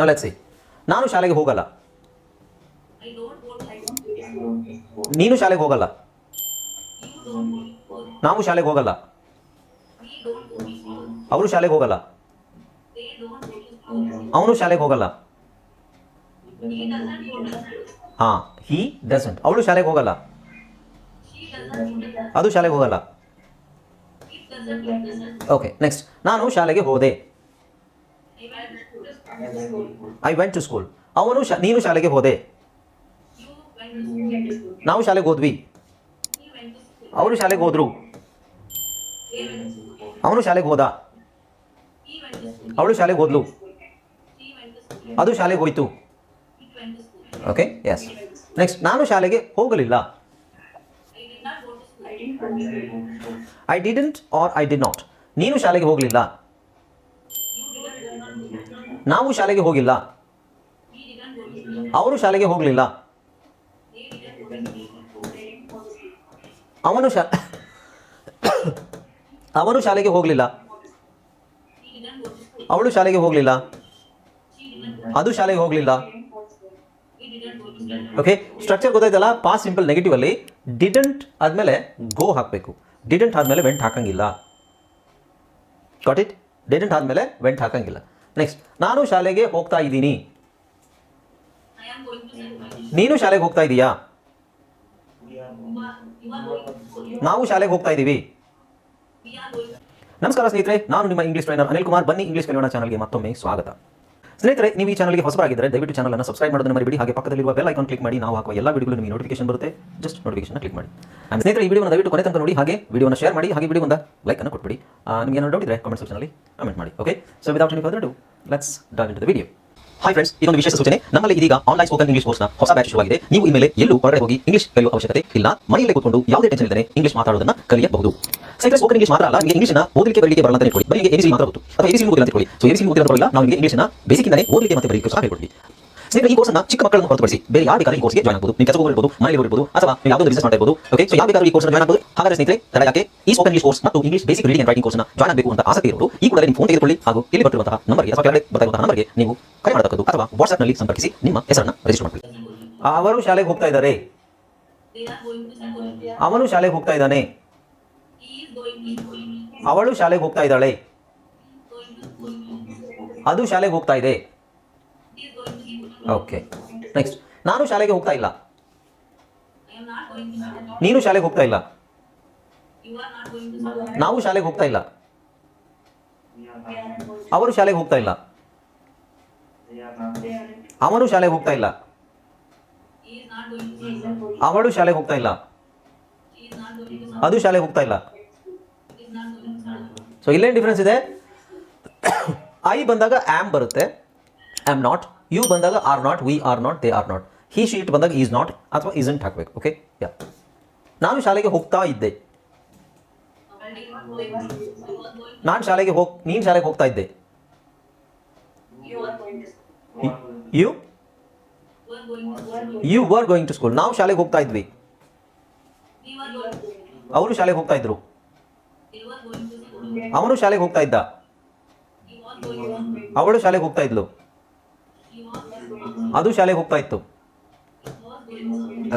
ನಾವು ಲೆಕ್ಸಿ ನಾನು ಶಾಲೆಗೆ ಹೋಗಲ್ಲ. ನೀನು ಶಾಲೆಗೆ ಹೋಗಲ್ಲ. ನಾವು ಶಾಲೆಗೆ ಹೋಗಲ್ಲ. ಅವರು ಶಾಲೆಗೆ ಹೋಗಲ್ಲ. ಅವನು ಶಾಲೆಗೆ ಹೋಗಲ್ಲ. ಹಾ ಹಿ ಡಸಂಟ್ ಅವಳು ಶಾಲೆಗೆ ಹೋಗಲ್ಲ. ಅದು ಶಾಲೆಗೆ ಹೋಗಲ್ಲ. ಓಕೆ ನೆಕ್ಸ್ಟ್ ನಾನು ಶಾಲೆಗೆ ಹೋದೆ. ಐ ವೆಂಟ್ ಟು ಸ್ಕೂಲ್ ಅವನು ಶಾ ನೀನು ಶಾಲೆಗೆ ಹೋದೆ You went to school. ನಾವು ಶಾಲೆಗೆ ಹೋದ್ವಿ He went to school. ಅವರು ಶಾಲೆಗೆ ಹೋದ್ರು They went to school. ಅವನು ಶಾಲೆಗೆ ಹೋದ He went to school. ಅವಳು ಶಾಲೆಗೆ ಹೋದ್ಲು She went to school. ಅದು ಶಾಲೆಗೆ ಹೋಯ್ತು It went to school. Okay yes next ನಾನು ಶಾಲೆಗೆ ಹೋಗಲಿಲ್ಲ I did not go to school. I didn't or I did not ನೀನು ಶಾಲೆಗೆ ಹೋಗಲಿಲ್ಲ ನಾವು ಶಾಲೆಗೆ ಹೋಗಿಲ್ಲ. ಅವರು ಶಾಲೆಗೆ ಹೋಗಲಿಲ್ಲ. ಅವನು ಶಾ, ಅವನು ಶಾಲೆಗೆ ಹೋಗಲಿಲ್ಲ. ಅವಳು ಶಾಲೆಗೆ ಹೋಗಲಿಲ್ಲ. ಅದು ಶಾಲೆಗೆ ಹೋಗಲಿಲ್ಲ. ಓಕೆ ಸ್ಟ್ರಕ್ಚರ್ ಗೊತ್ತಾಯ್ತಲ್ಲ ಪಾಸ್ ಸಿಂಪಲ್ ನೆಗೆಟಿವ್ ಅಲ್ಲಿ ಡಿಡೆಂಟ್ ಆದಮೇಲೆ ಗೋ ಹಾಕಬೇಕು ಡಿಡೆಂಟ್ ಆದಮೇಲೆ ವೆಂಟ್ ಹಾಕಂಗಿಲ್ಲ ಗಾಟ್ ಇಟ್ ಡಿಡೆಂಟ್ ಆದಮೇಲೆ ವೆಂಟ್ ಹಾಕಂಗಿಲ್ಲ ನೆಕ್ಸ್ಟ್ ನಾನು ಶಾಲೆಗೆ ಹೋಗ್ತಾ ಇದ್ದೀನಿ. ನೀನು ಶಾಲೆಗೆ ಹೋಗ್ತಾ ಇದೀಯಾ. ನಾವು ಶಾಲೆಗೆ ಹೋಗ್ತಾ ಇದ್ದೀವಿ. ನಮಸ್ಕಾರ ಸ್ನೇಹಿತರೆ, ನಾನು ನಿಮ್ಮ ಇಂಗ್ಲಿಷ್ ಟ್ರೈನರ್ ಅನಿಲ್ ಕುಮಾರ್. ಬನ್ನಿ ಇಂಗ್ಲಿಷ್ ಕಲಿಯೋಣ ಚಾನಲ್ಗೆ ಮತ್ತೊಮ್ಮೆ ಸ್ವಾಗತ. ಸ್ನೇಹಿತರೆ, ನೀವು ಈ ಚಾನಲ್ಗೆ ಹೊಸಬರಾಗಿದ್ದರೆ ದಯವಿಟ್ಟು ಚಾನಲ್ ಅನ್ನು ಸಬ್ಸ್ಕ್ರೈಬ್ ಮಾಡೋದನ್ನು ಮರಿಬೇಡಿ. ಹಾಗೆ ಪಕ್ಕದಲ್ಲಿರುವ ಬೆಲ್ ಐಕಾನ್ ಕ್ಲಿಕ್ ಮಾಡಿ. ನಾವು ಹಾಕುವ ಎಲ್ಲ ವಿಡಿಯೋಗಳು ನಿಮಗೆ ನೋಟಿಫಿಕೇಶನ್ ಬರುತ್ತೆ. ಜಸ್ಟ್ ನೋಟಿಫಿಕೇಶನ್ ಕ್ಲಿಕ್ ಮಾಡಿ. ಸ್ನೇಹಿತರೆ, ಈ ವಿಡಿಯೋನ ದಯವಿಟ್ಟು ಕೊನೆ ತನಕ ನೋಡಿ. ಹಾಗೆ ವಿಡಿಯೋನ ಶೇರ್ ಮಾಡಿ. ಹಾಗೆ ವಿಡಿಯೋ ಒಂದು ಲೈಕ್ ಅನ್ನು ಕೊಟ್ಬಿಡಿ. ನಿಮಗೆ ಏನಾದ್ರು ಡೌಟ್ ಇದ್ರೆ ಕಾಮೆಂಟ್ ಸೆಕ್ಷನಲ್ಲಿ ಕಮೆಂಟ್ ಮಾಡಿ. Okay so without any further do let's dive into the video hi friends ಇದೊಂದು ವಿಶೇಷ ಸೂಚನೆ. ನಮ್ಮಲ್ಲಿ ಇದೀಗ ಆನ್ಲೈನ್ ಸ್ಪೋಕನ್ ಇಂಗ್ಲಿಷ್ ಕೋರ್ಸ್ನ ಹೊಸ ಬ್ಯಾಚ್ ಶುರುವಾಗಿದೆ. ನೀವು ಇನ್ಮೇಲೆ ಎಲ್ಲೂ ಹೊರಗಡೆ ಹೋಗಿ ಇಂಗ್ಲಿಷ್ ಕಲಿಯುವ ಅವಶ್ಯಕತೆ ಇಲ್ಲ. ಮನೆಯಲ್ಲೇ ಕೂತ್ಕೊಂಡು ಯಾವುದೇ ಟೆನ್ಷನ್ ಇಲ್ಲದೆ ಇಂಗ್ಲಿಷ್ ಮಾತಾಡೋದನ್ನ ಕಲಿಯಬಹುದು. ಸೈಕಲ್ ಸ್ಪೋಕನ್ ಇಂಗ್ಲಿಷ್ ಮಾತ್ರ ಅಲ್ಲ, ನಿಮಗೆ ಇಂಗ್ಲಿಷ್ನ ಓದಲಿಕ್ಕೆ ಬರಲಿಕ್ಕೆ ಬರಲ್ಲ ಅಂತ ಇಟ್ಕೊಳ್ಳಿ ಬರೀ ಎಬಿಸಿ ಮಾತ್ರ ಗೊತ್ತು. ಅಥವಾ ಎಬಿಸಿ ಗೊತ್ತಿಲ್ಲ ಅಂತ ಇಟ್ಕೊಳ್ಳಿ ಸೊ ಎಬಿಸಿ ಗೊತ್ತಿಲ್ಲ ನಾವು ನಿಮಗೆ ಇಂಗ್ಲಿಷ್ನ ಬೇಸಿಕ್ಕಿಂದಲೇ ಓದಲಿಕ್ಕೆ ಮತ್ತೆ ಬರೀಲಿಕ್ಕೆ ಸಹ ಹೇಳ್ಕೊಡ್ತೀವಿ. ಸ್ನೇಹಿತರೆ ಈ ಕೋರ್ಸ್ನ ಚಿಕ್ಕ ಮಕ್ಕಳನ್ನು ಹೊರತುಪಡಿಸಿ ಬೇರೆ ಯಾರು ಬೇಕಾದ್ರೆ ಈ ಕೋರ್ಸ್ಗೆ ಜಾಯ್ನ್ ಆಗಬಹುದು ನೀವು ಕೆಲಸ ಹೋಗಿರಬಹುದು ಮನೆಯಲ್ಲಿ ಇರಬಹುದು ಅಥವಾ ನೀವು ಯಾವುದೋ ಬಿಸಿನೆಸ್ ಮಾಡ್ತಾ ಇರ್ಬೋದು ಓಕೆ ಸೊ ಯಾವ ಬೇಕಾದ್ರೂ ಈ ಕೋರ್ಸ್ ಜಾಯ್ನ್ ಆಗಬಹುದು ಹಾಗಾದ್ರೆ ಸ್ನೇಹಿತರೆ ತಡೆಯಾಕೆ ಈ ಸ್ಪೋಕನ್ ಇಂಗ್ಲಿಷ್ ಕೋರ್ಸ್ ಮತ್ತು English basic reading and writing ಕೋರ್ಸ್ನ ಜಾಯ್ನ್ ಆಗಬೇಕು ಅಂತ ಆಸಕ್ತಿ ಇರೋರು, ಈ ಕೂಡಲೇ ನಿಮ್ಮ ಫೋನ್ ತೆಗೆದುಕೊಳ್ಳಿ ಹಾಗೂ ಇಲ್ಲಿ ಬರ್ತಿರುವಂತಹ ನಂಬರ್ಗೆ ಅಥವಾ ಕೆಳಗಡೆ ಬರ್ತಾ ಇರುವಂತಹ ನಂಬರ್ಗೆ ನೀವು ಕರೆ ಮಾಡತಕ್ಕದ್ದು ಅಥವಾ WhatsApp ನಲ್ಲಿ ಸಂಪರ್ಕಿಸಿ ನಿಮ್ಮ ಹೆಸರನ್ನ ರಿಜಿಸ್ಟರ್ ಮಾಡಿಕೊಳ್ಳಿ ಅವರು ಶಾಲೆಗೆ ಹೋಗ್ತಾ ಇದ್ದಾರೆ. ಅವನು ಶಾಲೆಗೆ ಹೋಗ್ತಾ ಇದ್ದಾನೆ. ಅವಳು ಶಾಲೆಗೆ ಹೋಗ್ತಾ ಇದ್ದಾಳೆ. ಅದು ಶಾಲೆಗೆ ಹೋಗ್ತಾ ಇದೆ ಓಕೆ ನೆಕ್ಸ್ಟ್ ನಾನು ಶಾಲೆಗೆ ಹೋಗ್ತಾ ಇಲ್ಲ. ನೀನು ಶಾಲೆಗೆ ಹೋಗ್ತಾ ಇಲ್ಲ. ನಾವು ಶಾಲೆಗೆ ಹೋಗ್ತಾ ಇಲ್ಲ. ಅವರು ಶಾಲೆಗೆ ಹೋಗ್ತಾ ಇಲ್ಲ. ಅವನು ಶಾಲೆಗೆ ಹೋಗ್ತಾ ಇಲ್ಲ. ಅವಳು ಶಾಲೆಗೆ ಹೋಗ್ತಾ ಇಲ್ಲ. ಅದು ಶಾಲೆಗೆ ಹೋಗ್ತಾ ಇಲ್ಲ. ಸೊ ಇಲ್ಲೇನು ಡಿಫ್ರೆನ್ಸ್ ಇದೆ? ಐ ಬಂದಾಗ ಆಮ್ ಬರುತ್ತೆ. ಐ ಆಮ್ ನಾಟ್ ಯು ಬಂದಾಗ are not we are not they are not he she it ಬಂದಾಗ ಈಸ್ ನಾಟ್ ಅಥವಾ ಇಸಂಟ್ ಹಾಕಬೇಕು ಓಕೆ ಯಾ ನಾನು ಶಾಲೆಗೆ ಹೋಗ್ತಾ ಇದ್ದೆ. ನಾನು ಶಾಲೆಗೆ ಹೋಗ್, ನೀನು ಶಾಲೆಗೆ ಹೋಗ್ತಾ ಇದ್ದೆ. You. You were going to school ನಾವು ಶಾಲೆಗೆ ಹೋಗ್ತಾ ಇದ್ವಿ. ಅವರು ಶಾಲೆಗೆ ಹೋಗ್ತಾ ಇದ್ರು. ಅವನು ಶಾಲೆಗೆ ಹೋಗ್ತಾ ಇದ್ದ. ಅವಳು ಶಾಲೆಗೆ ಹೋಗ್ತಾ ಇದ್ಲು ಅದು ಶಾಲೆಗೆ ಹೋಗ್ತಾ ಇತ್ತು.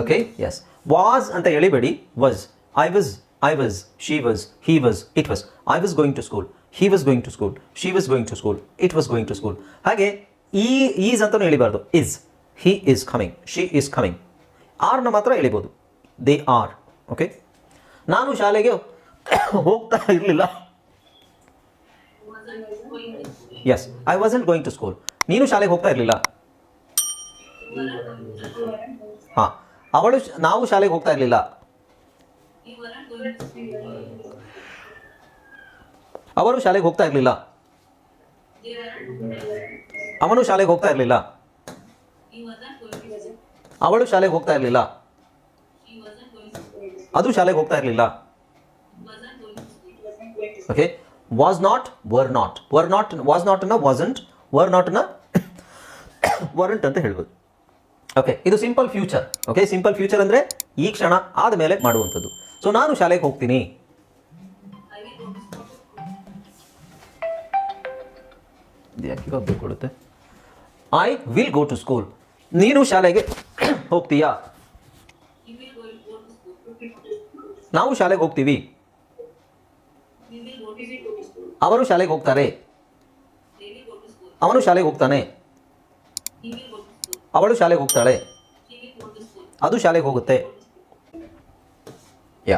ಓಕೆ ಎಸ್ ವಾಸ್ ಅಂತ ಹೇಳಿಬೇಡಿ. Was I was I was she was he was it was I was going to school he was going to school she was going to school it was going to school ಹಾಗೆ ಈ is ಅಂತಲೂ ಹೇಳಿಬಾರ್ದು. Is he is coming she is coming ಆರ್ನ ಮಾತ್ರ ಹೇಳಿಬೋದು. They are okay ನಾನು ಶಾಲೆಗೆ ಹೋಗ್ತಾ ಇರಲಿಲ್ಲ. Yes I was going to school ನೀನು ಶಾಲೆಗೆ ಹೋಗ್ತಾ ಇರಲಿಲ್ಲ. ಹಾಂ ಅವಳು ಶ್- ನಾವು ಶಾಲೆಗೆ ಹೋಗ್ತಾ ಇರಲಿಲ್ಲ You weren't going to school. ಅವರು ಶಾಲೆಗೆ ಹೋಗ್ತಾ ಇರಲಿಲ್ಲ They weren't. ಅವನು ಶಾಲೆಗೆ ಹೋಗ್ತಾ ಇರಲಿಲ್ಲ He wasn't going to school. ಅವಳು ಶಾಲೆಗೆ ಹೋಗ್ತಾ ಇರಲಿಲ್ಲ She wasn't going to school. ಅದು ಶಾಲೆಗೆ ಹೋಗ್ತಾ ಇರಲಿಲ್ಲ Wasn't going to school. Okay was not were not were not was ನಾಟ್ನ wasn't were ನಾಟ್ನ ವರಂಟ್ ಅಂತ ಹೇಳ್ಬೋದು ಓಕೆ ಇದು simple future okay simple future ಅಂದರೆ ಈ ಕ್ಷಣ ಆದಮೇಲೆ ಮಾಡುವಂಥದ್ದು. ಸೊ ನಾನು ಶಾಲೆಗೆ ಹೋಗ್ತೀನಿ. ಕೊಡುತ್ತೆ? I will go to school ನೀನು ಶಾಲೆಗೆ ಹೋಗ್ತೀಯಾ? ನಾವು ಶಾಲೆಗೆ ಹೋಗ್ತೀವಿ. ಅವರು ಶಾಲೆಗೆ ಹೋಗ್ತಾರೆ. ಅವನು ಶಾಲೆಗೆ ಹೋಗ್ತಾನೆ. ಅವಳು ಶಾಲೆಗೆ ಹೋಗ್ತಾಳೆ. ಅದು ಶಾಲೆಗೆ ಹೋಗುತ್ತೆ. ಯಾ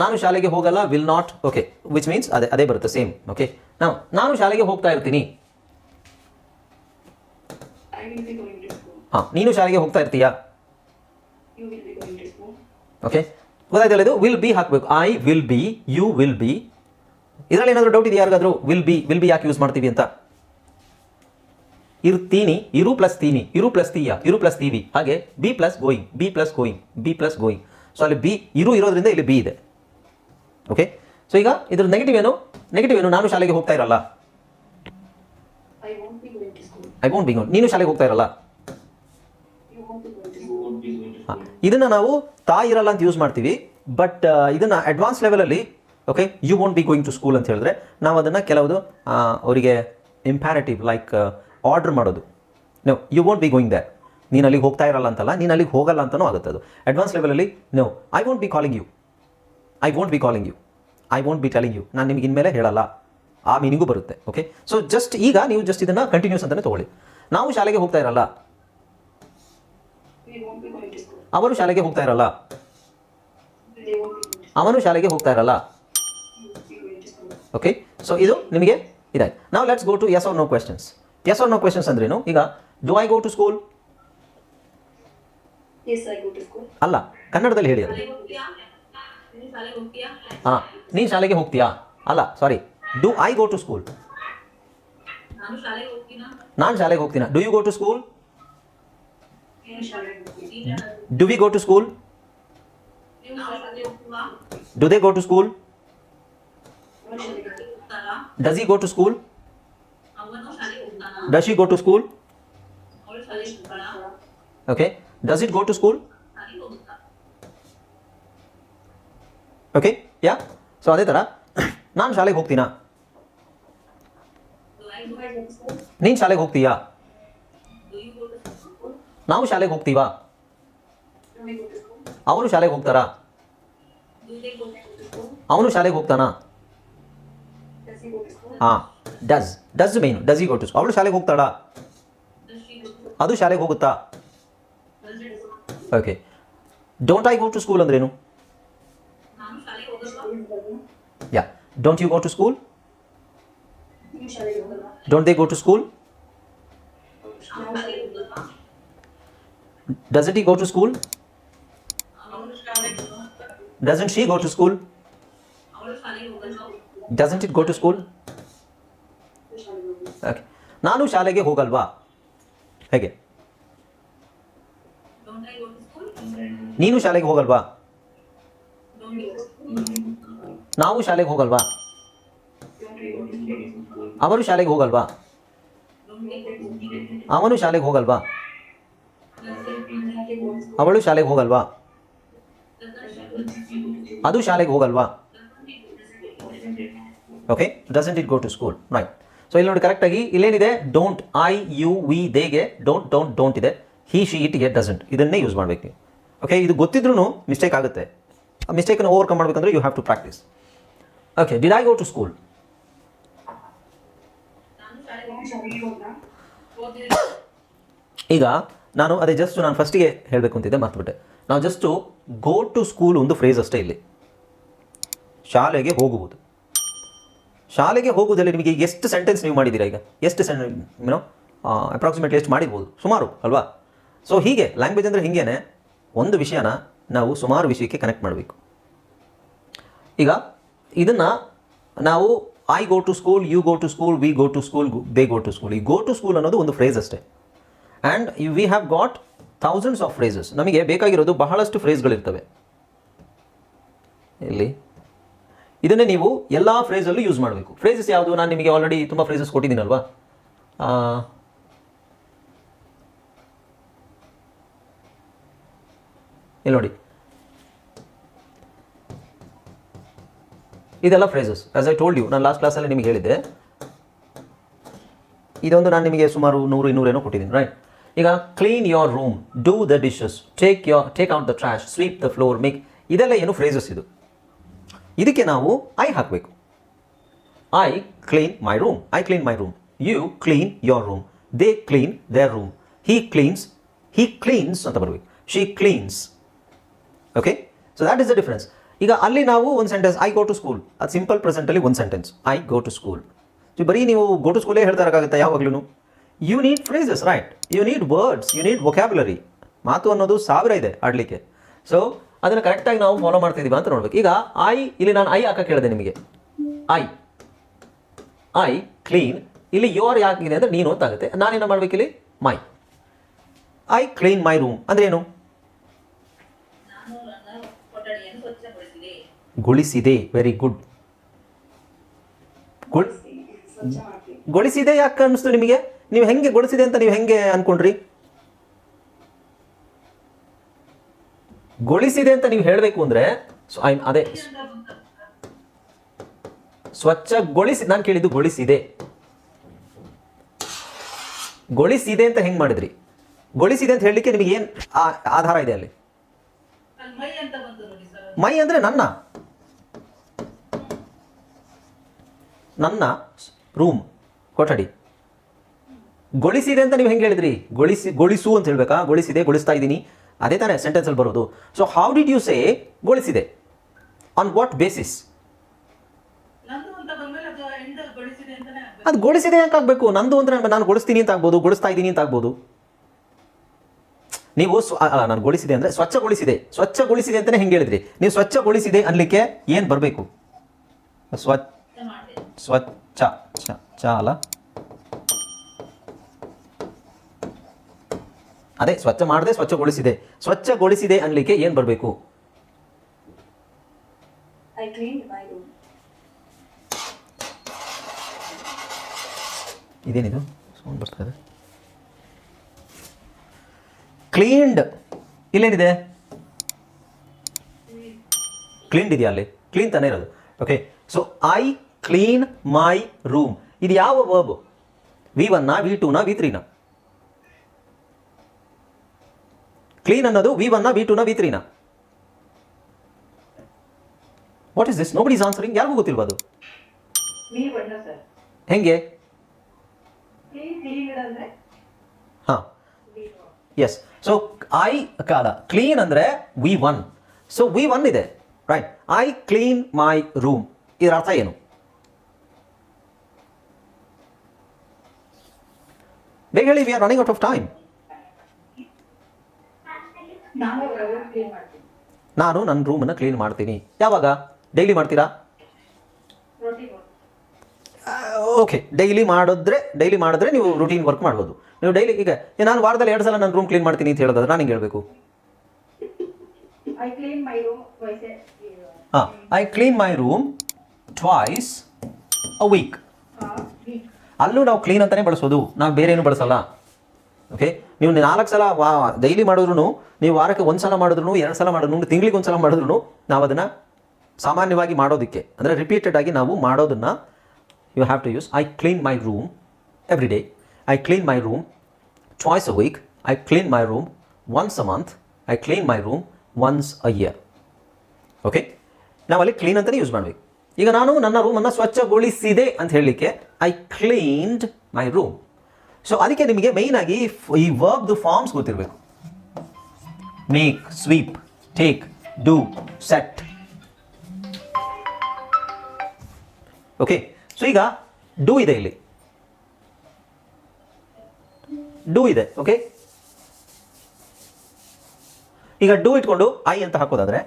ನಾನು ಶಾಲೆಗೆ ಹೋಗಲ್ಲ will not okay which means ಅದೇ ಅದೇ ಬರುತ್ತೆ ಸೇಮ್ ಓಕೆ ನಾವು ನಾನು ಶಾಲೆಗೆ ಹೋಗ್ತಾ ಇರ್ತೀನಿ. ಹಾಂ, ನೀನು ಶಾಲೆಗೆ ಹೋಗ್ತಾ ಇರ್ತೀಯಾ? ಓಕೆ ಗೊತ್ತಾಯ್ತಲ್ಲ ಇದು? ವಿಲ್ ಬಿ ಹಾಕಬೇಕು. I will be you will be ಇದರಲ್ಲಿ ಏನಾದರೂ ಡೌಟ್ ಇದೆ ಯಾರಿಗಾದರೂ? ವಿಲ್ ಬಿ ವಿಲ್ ಬಿ ಯಾಕೆ ಯೂಸ್ ಮಾಡ್ತೀವಿ ಅಂತ? ಇರ್ತೀನಿ ಇರು ಪ್ಲಸ್ ತೀನಿ ಇರು ಪ್ಲಸ್ ತೀಯ ಇರು ಪ್ಲಸ್ ತೀವಿ. ಹಾಗೆ be plus going be plus going be plus going so ಅಲ್ಲಿ ಬಿ ಇರು ಇರೋದ್ರಿಂದ ಇಲ್ಲಿ ಬಿ ಇದೆ. ಓಕೆ ಸೊ ಈಗ ಇದ್ರ ನೆಗೆಟಿವ್ ಏನು? ನೆಗೆಟಿವ್ ಏನು? ನಾನು ಶಾಲೆಗೆ ಹೋಗ್ತಾ ಇರಲ್ಲ. ಐ ವಾಂಟ್ ಬಿ ನೀನು ಶಾಲೆಗೆ ಹೋಗ್ತಾ ಇರಲ್ಲ. You won't be going to school. won't be going to ಹಾ, ಇದನ್ನ ನಾವು ತಾ ಇರಲ್ಲ ಅಂತ ಯೂಸ್ ಮಾಡ್ತೀವಿ. ಬಟ್ ಇದನ್ನ ಅಡ್ವಾನ್ಸ್ ಲೆವೆಲಲ್ಲಿ okay you won't be going to school ಅಂತ ಹೇಳಿದ್ರೆ ನಾವು ಅದನ್ನು ಕೆಲವುದು ಅವರಿಗೆ ಇಂಪ್ಯಾರೇಟಿವ್ ಲೈಕ್ ಆರ್ಡರ್ ಮಾಡೋದು. No you won't be going there ನೀನು ಅಲ್ಲಿಗೆ ಹೋಗ್ತಾ ಇರಲ್ಲ ಅಂತಲ್ಲ, ನೀನು ಅಲ್ಲಿಗೆ ಹೋಗಲ್ಲ ಅಂತಲೂ ಆಗುತ್ತೆ ಅದು. ಅಡ್ವಾನ್ಸ್ ಲೆವೆಲಲ್ಲಿ no I won't be calling you I won't be calling you I won't be telling you ನಾನು ನಿಮಗೆ ಇನ್ಮೇಲೆ ಹೇಳಲ್ಲ. ಆ ಮೀನಿಗೂ ಬರುತ್ತೆ ಓಕೆ ಸೊ ಜಸ್ಟ್ ಈಗ ನೀವು ಜಸ್ಟ್ ಇದನ್ನು ಕಂಟಿನ್ಯೂಸ್ ಅಂತಲೇ ತೊಗೊಳ್ಳಿ. ನಾವು ಶಾಲೆಗೆ ಹೋಗ್ತಾ ಇರಲ್ಲ. ಅವರು ಶಾಲೆಗೆ ಹೋಗ್ತಾ ಇರಲ್ಲ. ಅವನು ಶಾಲೆಗೆ ಹೋಗ್ತಾ ಇರಲ್ಲ. ಓಕೆ ಸೊ ಇದು ನಿಮಗೆ ಇದಾಯ್ತು. ನಾವು let's go to yes or no questions yes or no questions ಅಂದ್ರೇನು ಈಗ do I go to school. ಅಲ್ಲ ಕನ್ನಡದಲ್ಲಿ ಹೇಳಿ ಅದು? ಹಾಂ ನೀನು ಶಾಲೆಗೆ ಹೋಗ್ತೀಯಾ? ಅಲ್ಲ sorry do I go to school ನಾನು ಶಾಲೆಗೆ ಹೋಗ್ತೀನಾ? Do you go to school? Do we go to school? Do they go to school does he go to school ಶಾಲೆಗೆ ಹೋಗ್ತಾನಾ? Does he go to school ಅವಳು ಶಾಲೆಗೆ ಹೋಗ್ತಾಳಾ? Okay does it go to school ಶಾಲೆಗೆ ಹೋಗುತ್ತಾ? Okay yeah so ಅದೇ ಥರ ನಾನು ಶಾಲೆಗೆ ಹೋಗ್ತೀನಾ Do I go to school? ನೀನು ಶಾಲೆಗೆ ಹೋಗ್ತೀಯಾ Do you go to school? ನಾವು ಶಾಲೆಗೆ ಹೋಗ್ತೀವಾ Do we go to school? ಅವರು ಶಾಲೆಗೆ ಹೋಗ್ತಾರಾ Do they go to school? ಅವನು ಶಾಲೆಗೆ ಹೋಗ್ತಾನಾ Does he go to school? ಹಾಂ ಡಸ್ ಡಸ್ ಮೇನು ಡಸ್ ಈ ಗೋ ಟು ಅವಳು ಶಾಲೆಗೆ ಹೋಗ್ತಾಳಾ Does she go to school? ಅದು ಶಾಲೆಗೆ ಹೋಗುತ್ತಾ Does it go? Okay don't I go to school ಅಂದ್ರೇನು ನಾನು ಶಾಲೆಗೆ ಹೋಗಲ್ವಾ? Yeah don't you go to school ನೀವು ಶಾಲೆಗೆ ಹೋಗಲ್ವಾ? Don't they go to school ನಾನು ಶಾಲೆಗೆ ಹೋಗಲ್ವಾ? Doesn't he go to school ಅವಳು ಶಾಲೆಗೆ ಹೋಗಲ್ವಾ? Doesn't she go to school ಅವಳು ಶಾಲೆಗೆ ಹೋಗಲ್ವಾ? Doesn't it go to school ನೀವು ಶಾಲೆಗೆ ಹೋಗಲ್ವಾ? ಓಕೆ ನಾನು ಶಾಲೆಗೆ ಹೋಗಲ್ವಾ ಹೇಗೆ Don't I go to school? ನೀನು ಶಾಲೆಗೆ ಹೋಗಲ್ವಾ Don't you go to school? ನಾವು ಶಾಲೆಗೆ ಹೋಗಲ್ವಾ Don't I go to school? ಅವರು ಶಾಲೆಗೆ ಹೋಗಲ್ವಾ Don't they go to school? ಅವನು ಶಾಲೆಗೆ ಹೋಗಲ್ವಾ Does it mean that they go to school? ಅವಳು ಶಾಲೆಗೆ ಹೋಗಲ್ವಾ Doesn't she go to school? ಅದು ಶಾಲೆಗೆ ಹೋಗಲ್ವಾ Doesn't he go to school? Okay doesn't it go to school right so ಇಲ್ಲಿ ನೋಡಿ ಕರೆಕ್ಟಾಗಿ ಇಲ್ಲೇನಿದೆ? ಡೋಂಟ್ ಐ ಯು ವಿ ದೇಗೆ ಡೋಂಟ್ ಡೋಂಟ್ ಡೋಂಟ್ ಇದೆ. ಹಿ ಶಿ ಇಟ್ಗೆ ಡಸಂಟ್ ಇದನ್ನೇ ಯೂಸ್ ಮಾಡಬೇಕು ಓಕೆ ಇದು ಗೊತ್ತಿದ್ರೂ ಮಿಸ್ಟೇಕ್ ಆಗುತ್ತೆ. ಆ ಮಿಸ್ಟೇಕನ್ನು ಓವರ್ಕಮ್ ಮಾಡಬೇಕಂದ್ರೆ you have to practice okay did I go to school ಈಗ ನಾನು ಅದೇ ಜಸ್ಟ್ ನಾನು ಫಸ್ಟಿಗೆ ಹೇಳಬೇಕು ಅಂತಿದ್ದೆ ಮರ್ತುಬಿಟ್ಟೆ. ನಾವು ಜಸ್ಟು ಗೋ ಟು ಸ್ಕೂಲ್ ಒಂದು ಫ್ರೇಸ್ ಅಷ್ಟೇ ಇಲ್ಲಿ. ಶಾಲೆಗೆ ಹೋಗುವುದು. ಶಾಲೆಗೆ ಹೋಗುವುದಲ್ಲಿ ನಿಮಗೆ ಎಷ್ಟು ಸೆಂಟೆನ್ಸ್ ನೀವು ಮಾಡಿದ್ದೀರಾ ಈಗ? ಎಷ್ಟು ಸೆನ್ ಯುನೋ ಅಪ್ರಾಕ್ಸಿಮೇಟ್ಲಿ ಎಷ್ಟು ಮಾಡಿರ್ಬೋದು? ಸುಮಾರು, ಅಲ್ವಾ? ಸೊ ಹೀಗೆ ಲ್ಯಾಂಗ್ವೇಜ್ ಅಂದರೆ ಹೀಗೇನೆ, ಒಂದು ವಿಷಯನ ನಾವು ಸುಮಾರು ವಿಷಯಕ್ಕೆ ಕನೆಕ್ಟ್ ಮಾಡಬೇಕು. ಈಗ, ಇದನ್ನು ನಾವು I go to school you go to school we go to school they go to school he go to school ಅನ್ನೋದು ಒಂದು ಫ್ರೇಸ್ ಅಷ್ಟೇ. And we have got thousands of phrases ನಮಗೆ ಬೇಕಾಗಿರೋದು ಬಹಳಷ್ಟು ಫ್ರೇಸ್ಗಳಿರ್ತವೆ ಇಲ್ಲಿ ಇದನ್ನೇ ನೀವು ಎಲ್ಲ ಫ್ರೇಸಲ್ಲೂ ಯೂಸ್ ಮಾಡಬೇಕು. ಫ್ರೇಸಸ್ ಯಾವುದು? ನಾನು ನಿಮಗೆ ಆಲ್ರೆಡಿ ತುಂಬ ಫ್ರೇಸಸ್ ಕೊಟ್ಟಿದ್ದೀನಲ್ವಾ? ಇಲ್ಲಿ ನೋಡಿ. ಇದೆಲ್ಲ phrases as I told you ನಾನು ಲಾಸ್ಟ್ ಕ್ಲಾಸಲ್ಲಿ ನಿಮಗೆ ಹೇಳಿದ್ದೆ. ಇದೊಂದು ನಾನು ನಿಮಗೆ ಸುಮಾರು ನೂರು, ಇನ್ನೂರೇನೋ ಕೊಟ್ಟಿದ್ದೀನಿ ರೈಟ್ ಈಗ clean your room do the dishes take your take out the trash sweep the floor make ಇದೆಲ್ಲ ಏನು ಫ್ರೇಸಸ್ ಇದು? ಇದಕ್ಕೆ ನಾವು ಐ ಹಾಕಬೇಕು. I clean my room I clean my room you clean your room they clean their room he cleans he cleans ಅಂತ ಬರಬೇಕು. She cleans okay so that is the difference ಈಗ ಅಲ್ಲಿ ನಾವು ಒಂದು sentence I go to school ಅದು simple ಪ್ರೆಸೆಂಟಲ್ಲಿ ಒಂದು sentence I go to school so ಬರೀ ನೀವು ಗೋ ಟು ಸ್ಕೂಲೇ ಹೇಳ್ತಾರಾಗುತ್ತೆ ಯಾವಾಗಲೂ you need phrases right you need words you need vocabulary ಮಾತು ಅನ್ನೋದು ಸಾವಿರ ಇದೆ ಆಡಲಿಕ್ಕೆ. ಸೊ ಅದನ್ನು ಕರೆಕ್ಟಾಗಿ ನಾವು ಫಾಲೋ ಮಾಡ್ತಿದ್ದೀವಿ ಅಂತ ನೋಡ್ಬೇಕು. ಈಗ ಐ ಇಲ್ಲಿ ನಾನು ಐ ಹಾಕಕ್ಕೆ ಹೇಳಿದೆ ನಿಮಗೆ. ಐ ಐ ಕ್ಲೀನ್ ಇಲ್ಲಿ ಯೋರ್ ಯಾಕಿದೆ ಅಂದರೆ ನೀನು ಅಂತ ಆಗುತ್ತೆ. ಮಾಡ್ಬೇಕು ಇಲ್ಲಿ? My I clean my room ಅಂದ್ರೆ ಏನು? ನನ್ನ ಗೊಳಿಸಿದೆ ವೆರಿ ಗುಡ್ ಗುಡ್ ಗೊಳಿಸಿದೆ ಯಾಕೆ ಅನಿಸ್ತು ನಿಮಗೆ? ನೀವು ಹೆಂಗೆ ಗೊಳಿಸಿದೆ ಅಂತ ನೀವು ಹೆಂಗೆ ಅನ್ಕೊಂಡ್ರಿ? ಗೊಳಿಸಿದೆ ಅಂತ ನೀವು ಹೇಳಬೇಕು ಅಂದ್ರೆ ಅದೇ ಸ್ವಚ್ಛಗೊಳಿಸಿ ನಾನು ಕೇಳಿದ್ದು ಗೊಳಿಸಿದೆ. ಗೊಳಿಸಿದೆ ಅಂತ ಹೆಂಗೆ ಮಾಡಿದ್ರಿ? ಗೊಳಿಸಿದೆ ಅಂತ ಹೇಳಲಿಕ್ಕೆ ನಿಮಗೆ ಏನು ಆಧಾರ ಇದೆ ಅಲ್ಲಿ? ಮೈ ಅಂದರೆ ನನ್ನ. ನನ್ನ ರೂಮ್, ಕೊಠಡಿ. ಗೊಳಿಸಿದೆ ಅಂತ ನೀವು ಹೆಂಗೆ ಹೇಳಿದ್ರಿ? ಗೊಳಿಸಿ ಗೊಳಿಸು ಅಂತ ಹೇಳ್ಬೇಕಾ? ಗೊಳಿಸಿದೆ, ಗೊಳಿಸ್ತಾ ಇದ್ದೀನಿ. ಅದೇ ತಾನೇ ಸೆಂಟೆನ್ಸಲ್ಲಿ ಬರೋದು. So how did you say ಗೊಳಿಸಿದೆ? On what basis ಅಂತ ಅದು ಗೊಳಿಸಿದೆ ಅಂತಾನೆ ಆಗ್ಬೇಕು. ನಂದು ಅಂದರೆ ನಾನು ಗೊಳಿಸ್ತೀನಿ ಅಂತ ಆಗ್ಬೋದು ಗೊಳಿಸ್ತಾ ಇದ್ದೀನಿ ಅಂತ ಆಗ್ಬೋದು. ನೀವು ನಾನು ಗೊಳಿಸಿದೆ ಅಂದರೆ ಸ್ವಚ್ಛಗೊಳಿಸಿದೆ. ಸ್ವಚ್ಛಗೊಳಿಸಿದೆ ಅಂತಲೇ ಹೆಂಗೆ ಹೇಳಿದ್ರಿ? ನೀವು ಸ್ವಚ್ಛಗೊಳಿಸಿದೆ ಅನ್ಲಿಕ್ಕೆ ಏನು ಬರಬೇಕು? ಸ್ವಚ್ಛ ಸ್ವಚ್ಛ ಚ ಚ ಅಲ್ಲ? ಅದೇ ಸ್ವಚ್ಛ ಮಾಡದೆ ಸ್ವಚ್ಛಗೊಳಿಸಿದೆ. ಸ್ವಚ್ಛಗೊಳಿಸಿದೆ ಅನ್ಲಿಕ್ಕೆ ಏನು ಬರಬೇಕು. ಇದೇನಿದು? ಸೌಂಡ್ ಬರ್ತದೆ ಕ್ಲೀನ್ಡ್. ಇಲ್ಲೇನಿದೆ? ಕ್ಲೀನ್ಡ್ ಇದೆಯಾ ಅಲ್ಲಿ? ಕ್ಲೀನ್ ತಾನೇ ಇರೋದು. Okay so I clean my room ಇದು ಯಾವ ವರ್ಬ್ ವಿ ಒನ್ನ ವಿ ಟೂನ ವಿ ತ್ರೀನ ಕ್ಲೀನ್ ಅನ್ನೋದು ವಿ ಒನ್ನ ವಿ ಟೂನ V ತ್ರೀನ what is this nobody is answering ಯಾರಿಗೂ ಗೊತ್ತಿಲ್ವಾ ಅದು? ಹೆಂಗೆ? ಹಾಂ. ಎಸ್ ಸೊ ಐ ಕಾಲ ಕ್ಲೀನ್ ಅಂದ್ರೆ V one so V one ಇದೆ. Right I clean my room ಇದರ ಅರ್ಥ ಏನು? ಬೇಗ ಹೇಳಿ we are running out of time ನಾನು ನನ್ನ ರೂಮನ್ನು ಕ್ಲೀನ್ ಮಾಡ್ತೀನಿ. ಯಾವಾಗ? ಡೈಲಿ ಮಾಡ್ತೀರಾ? ಓಕೆ. ಡೈಲಿ ಮಾಡಿದ್ರೆ ಡೈಲಿ ಮಾಡಿದ್ರೆ ನೀವು ರುಟೀನ್ ವರ್ಕ್ ಮಾಡ್ಬೋದು. ನೀವು ಡೈಲಿ ಈಗ ನಾನು ವಾರದಲ್ಲಿ ಎರಡು ಸಲ ನನ್ನ ರೂಮ್ ಕ್ಲೀನ್ ಮಾಡ್ತೀನಿ ಅಂತ ಹೇಳೋದಾದ್ರೆ ನಾನು ಹಿಂಗೆ ಹೇಳಬೇಕು? ಐ ಕ್ಲೀನ್ ಮೈ ರೂಮ್ ವೈಸೆ ಹಾಂ I clean my room twice a week week ಅಲ್ಲೂ ನಾವು ಕ್ಲೀನ್ ಅಂತಲೇ ಬಳಸೋದು. ನಾವು ಬೇರೆ ಏನು ಬಳಸಲ್ಲ. ಓಕೆ ನೀವು ನಾಲ್ಕು ಸಲ ವಾ ಡೈಲಿ ಮಾಡಿದ್ರು ನೀವು ವಾರಕ್ಕೆ ಒಂದು ಸಲ ಮಾಡಿದ್ರು ಎರಡು ಸಲ ಮಾಡಿದ್ರು ತಿಂಗಳಿಗೆ ಒಂದು ಸಲ ಮಾಡಿದ್ರು ನಾವು ಅದನ್ನು ಸಾಮಾನ್ಯವಾಗಿ ಮಾಡೋದಕ್ಕೆ. ಅಂದರೆ ರಿಪೀಟೆಡ್ ಆಗಿ ನಾವು ಮಾಡೋದನ್ನು you have to use I clean my room every day I clean my room twice a week I clean my room once a month I clean my room once a year okay ನಾವು ಅಲ್ಲಿ clean ಅಂತಲೇ use ಮಾಡಬೇಕು. ಈಗ ನಾನು ನನ್ನ ರೂಮನ್ನು ಸ್ವಚ್ಛಗೊಳಿಸಿದೆ ಅಂತ ಹೇಳಲಿಕ್ಕೆ I cleaned my room so ಅದಕ್ಕೆ ನಿಮಗೆ ಮೈನ್ ಆಗಿ ಫ್- ಈ ವರ್ಬ್ದು ಫಾರ್ಮ್ಸ್ ಗೊತ್ತಿರಬೇಕು. Make sweep take do set okay so ಈಗ ಡೂ ಇದೆ ಇಲ್ಲಿ. ಡೂ ಇದೆ ಓಕೆ ಈಗ ಡೂ ಇಟ್ಕೊಂಡು ಐ ಅಂತ ಹಾಕೋದಾದ್ರೆ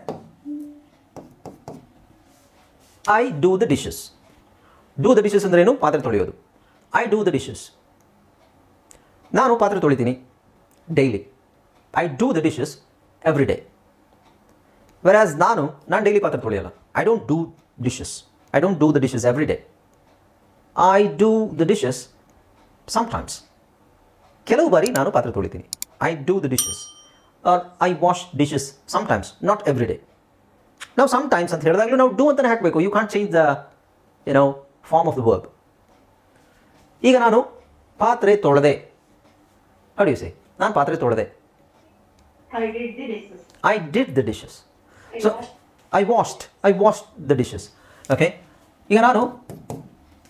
I do the dishes do the dishes ಅಂದ್ರೆ ಏನು? ಪಾತ್ರೆ ತೊಳೆಯೋದು. ಐ ಡೂ ದ ಡಿಶಸ್ ನಾನು ಪಾತ್ರೆ ತೊಳಿತೀನಿ daily I do the dishes every day whereas ನಾನು ನಾನು ಡೈಲಿ ಪಾತ್ರೆ ತೊಳೆಯಲ್ಲ. I don't do dishes I don't do the dishes every day I do the dishes sometimes ಕೆಲವು ಬಾರಿ ನಾನು ಪಾತ್ರೆ ತೊಳಿತೀನಿ. I do the dishes or I wash dishes sometimes not every day ನಾವು sometimes ಅಂತ ಹೇಳಿದಾಗಲೂ ನಾವು do ಅಂತಲೇ ಹಾಕಬೇಕು. ಯು ಕಾಂಟ್ ಚೇಂಜ್ ದ ಏನೋ ಫಾರ್ಮ್ ಆಫ್ ದ ವರ್ಬ್ ಈಗ ನಾನು ಪಾತ್ರೆ ತೊಳೆದೆ. ಅಡಿಸಿ ನಾನು ಪಾತ್ರೆ ತೊಳೆದೆ. I did the dishes so I washed I washed the dishes okay ಈಗ ನಾನು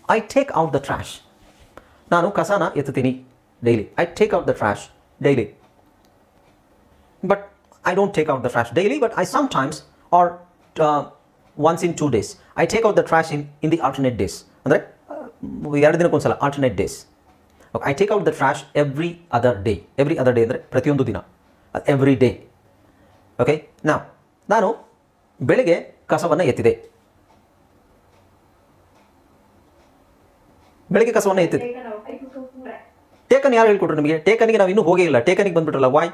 I take out the trash ನಾನು ಕಸಾನ ಎತ್ತುತ್ತೀನಿ daily I take out the trash daily but I don't take out the trash daily but I sometimes or once in two days I take out the trash in in the alternate days ಅಂದರೆ ಎರಡು ದಿನಕ್ಕೊಂದ್ಸಲ alternate days I take out the trash every other day every other day ಅಂದರೆ ಪ್ರತಿಯೊಂದು ದಿನ. Every day okay ನಾ ನಾನು ಬೆಳಿಗ್ಗೆ ಕಸವನ್ನು ಎತ್ತಿದೆ. ಬೆಳಿಗ್ಗೆ ಕಸವನ್ನು ಎತ್ತಿದೆ. ಟೇಕನ್ ಯಾರು ಹೇಳ್ಕೊಟ್ರು ನಿಮಗೆ? ಟೇಕನಿಗೆ ನಾವು ಇನ್ನೂ ಹೋಗೇ ಇಲ್ಲ. ಟೇಕನಿಗೆ ಬಂದ್ಬಿಟ್ರಲ್ಲ ವಾಯ್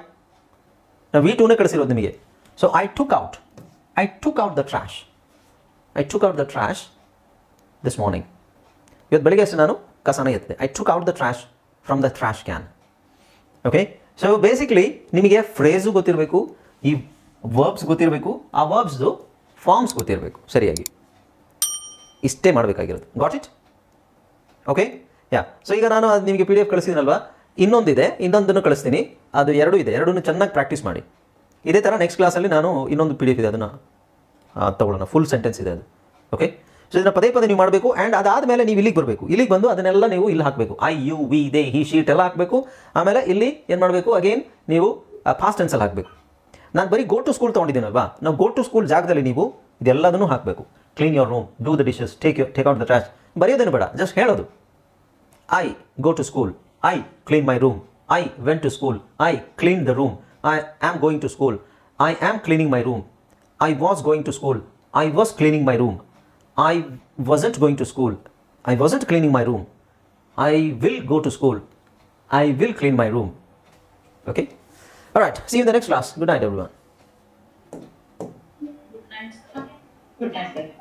ನಾವು ವಿ ಟೂನೇ ಕಳಿಸಿರೋದು ನಿಮಗೆ. So I took out I took out the trash I took out the trash this morning ಇವತ್ತು ಬೆಳಿಗ್ಗೆ ಅಷ್ಟೇ ನಾನು ಕಸನ ಎತ್ತಿದೆ I took out the trash from the trash can okay so basically ನಿಮಗೆ ಫ್ರೇಸು ಗೊತ್ತಿರಬೇಕು, ಈ ವರ್ಬ್ಸ್ ಗೊತ್ತಿರಬೇಕು, ಆ ವರ್ಬ್ಸ್ದು ಫಾರ್ಮ್ಸ್ ಗೊತ್ತಿರಬೇಕು. ಸರಿಯಾಗಿ. ಇಷ್ಟೇ ಮಾಡಬೇಕಾಗಿರೋದು. Got it okay yeah so ಈಗ ನಾನು ಅದು ನಿಮಗೆ ಪಿ ಡಿ ಎಫ್ ಕಳಿಸಿದ್ದೀನಲ್ವಾ ಇನ್ನೊಂದಿದೆ. ಇನ್ನೊಂದನ್ನು ಕಳಿಸ್ತೀನಿ. ಅದು ಎರಡೂ ಇದೆ. ಎರಡೂ ಚೆನ್ನಾಗಿ ಪ್ರಾಕ್ಟೀಸ್ ಮಾಡಿ. ಇದೇ ಥರ ನೆಕ್ಸ್ಟ್ ಕ್ಲಾಸಲ್ಲಿ ನಾನು ಇನ್ನೊಂದು ಪಿ ಡಿ ಎಫ್ ಇದೆ. ಅದನ್ನು ತಗೊಳ್ಳೋಣ. ಫುಲ್ ಸೆಂಟೆನ್ಸ್ ಇದೆ ಅದು. ಓಕೆ ಸೊ ಇದನ್ನ ಪದೇ ಪದೇ ನೀವು ಮಾಡಬೇಕು ಆ್ಯಂಡ್ ಅದಾದಮೇಲೆ ನೀವು ಇಲ್ಲಿಗೆ ಬರಬೇಕು. ಇಲ್ಲಿಗೆ ಬಂದು ಅದನ್ನೆಲ್ಲ ನೀವು ಇಲ್ಲಿ ಹಾಕಬೇಕು. I, you, we, they, he she it ಎಲ್ಲ ಹಾಕಬೇಕು. ಆಮೇಲೆ ಇಲ್ಲಿ ಏನು ಮಾಡಬೇಕು? ಅಗೇನ್ ನೀವು ಫಾಸ್ಟ್ ಟೆನ್ಸಲ್ಲಿ ಹಾಕಬೇಕು. ನಾನು ಬರೀ ಗೋ ಟು ಸ್ಕೂಲ್ ತೊಗೊಂಡಿದ್ದೀನಲ್ವಾ? ನಾವು ಗೋ ಟು ಸ್ಕೂಲ್ ಜಾಗದಲ್ಲಿ ನೀವು ಇದೆಲ್ಲದನ್ನು ಹಾಕಬೇಕು. Clean your room do the dishes take you take out the trash ಬರೆಯೋದೇನು ಬೇಡ ಜಸ್ಟ್ ಹೇಳೋದು. I go to school I clean my room I went to school I clean the room I am going to school I am cleaning my room I was going to school I was cleaning my room I wasn't going to school. I wasn't cleaning my room. I will go to school. I will clean my room. Okay? All right. See you in the next class. Good night, everyone. Good night. Good night.